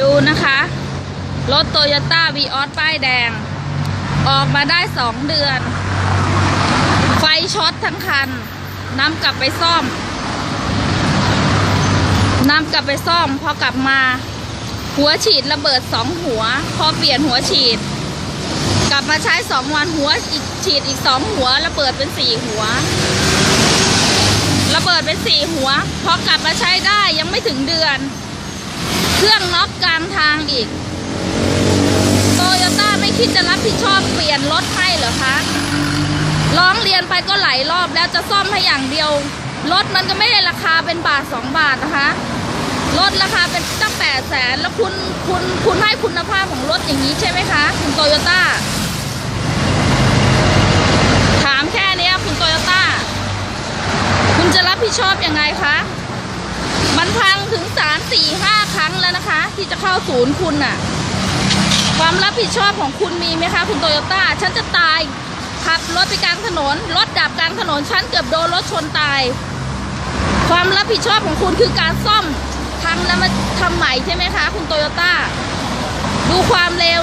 ดูนะคะ รถโตโยต้าวีออสป้ายแดง ออกมาได้สองเดือน ไฟช็อตทั้งคันนำกลับไปซ่อมนำกลับไปซ่อมพอกลับมา หัวฉีดระเบิดสองหัว พอเปลี่ยนหัวฉีด กลับมาใช้สองวันหัวอีกฉีดอีกสองหัว ระเบิดเป็นสี่หัว ระเบิดเป็นสี่หัว พอกลับมาใช้ได้ยังไม่ถึงเดือน เครื่องน็อกกลางทาง อีก โตโยต้าไม่คิดจะรับผิดชอบเปลี่ยนรถให้เหรอคะ ร้องเรียนไปก็หลายรอบแล้วจะซ่อมให้อย่างเดียว รถมันก็ไม่ได้ราคาเป็นบาทสองบาทนะคะ รถราคาเป็นตั้งแปดแสนแล้วคุณคุณคุณให้คุณภาพของรถอย่างนี้ใช่ไหมคะ คุณโตโยต้า ถามแค่นี้คุณโตโยต้า คุณจะรับผิดชอบยังไงคะ มันพังถึงสามสี่ห้า ที่จะเข้าศูนย์คุณน่ะ ความรับผิดชอบของคุณมีไหมคะคุณโตโยต้าฉันจะตายขับรถไปกลางถนน รถดับกลางถนนฉันเกือบโดนรถชนตาย ความรับผิดชอบของคุณคือการซ่อมพังแล้วมาทำใหม่ใช่ไหมคะ คุณโตโยต้าดูความเร็ว